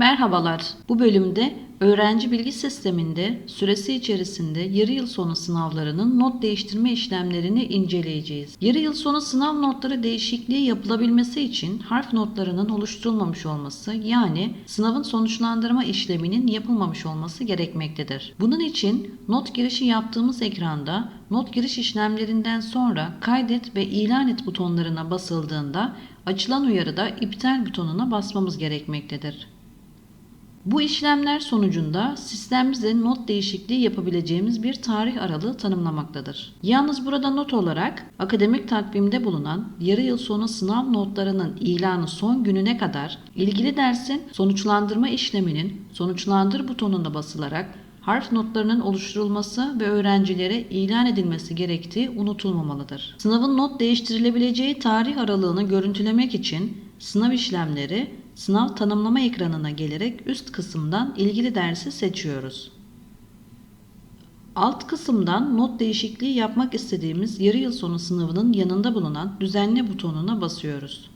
Merhabalar. Bu bölümde öğrenci bilgi sisteminde süresi içerisinde yarı yıl sonu sınavlarının not değiştirme işlemlerini inceleyeceğiz. Yarı yıl sonu sınav notları değişikliği yapılabilmesi için harf notlarının oluşturulmamış olması yani sınavın sonuçlandırma işleminin yapılmamış olması gerekmektedir. Bunun için not girişi yaptığımız ekranda not giriş işlemlerinden sonra kaydet ve ilan et butonlarına basıldığında açılan uyarıda iptal butonuna basmamız gerekmektedir. Bu işlemler sonucunda sistem bize not değişikliği yapabileceğimiz bir tarih aralığı tanımlamaktadır. Yalnız burada not olarak akademik takvimde bulunan yarı yıl sonu sınav notlarının ilanı son gününe kadar ilgili dersin sonuçlandırma işleminin sonuçlandır butonuna basılarak harf notlarının oluşturulması ve öğrencilere ilan edilmesi gerektiği unutulmamalıdır. Sınavın not değiştirilebileceği tarih aralığını görüntülemek için sınav işlemleri sınav tanımlama ekranına gelerek üst kısımdan ilgili dersi seçiyoruz. Alt kısımdan not değişikliği yapmak istediğimiz yarı yıl sonu sınavının yanında bulunan düzenle butonuna basıyoruz.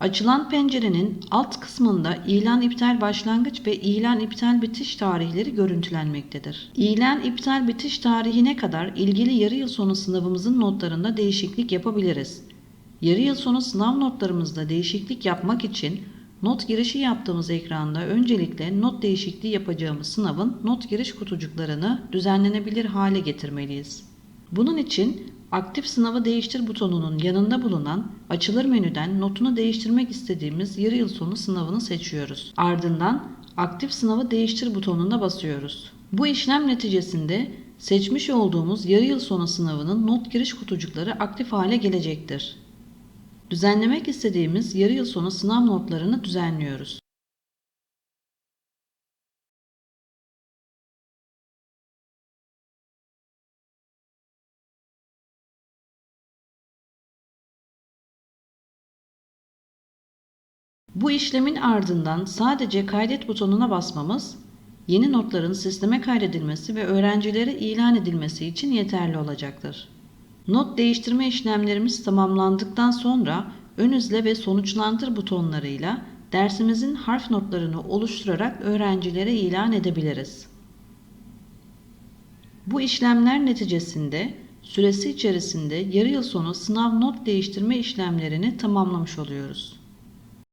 Açılan pencerenin alt kısmında ilan iptal başlangıç ve ilan iptal bitiş tarihleri görüntülenmektedir. İlan iptal bitiş tarihine kadar ilgili yarı yıl sonu sınavımızın notlarında değişiklik yapabiliriz. Yarı yıl sonu sınav notlarımızda değişiklik yapmak için not girişi yaptığımız ekranda öncelikle not değişikliği yapacağımız sınavın not giriş kutucuklarını düzenlenebilir hale getirmeliyiz. Bunun için aktif sınavı değiştir butonunun yanında bulunan açılır menüden notunu değiştirmek istediğimiz yarı yıl sonu sınavını seçiyoruz. Ardından aktif sınavı değiştir butonuna basıyoruz. Bu işlem neticesinde seçmiş olduğumuz yarı yıl sonu sınavının not giriş kutucukları aktif hale gelecektir. Düzenlemek istediğimiz yarı yıl sonu sınav notlarını düzenliyoruz. Bu işlemin ardından sadece kaydet butonuna basmamız, yeni notların sisteme kaydedilmesi ve öğrencilere ilan edilmesi için yeterli olacaktır. Not değiştirme işlemlerimiz tamamlandıktan sonra ön izle ve sonuçlandır butonlarıyla dersimizin harf notlarını oluşturarak öğrencilere ilan edebiliriz. Bu işlemler neticesinde süresi içerisinde yarı yıl sonu sınav not değiştirme işlemlerini tamamlamış oluyoruz.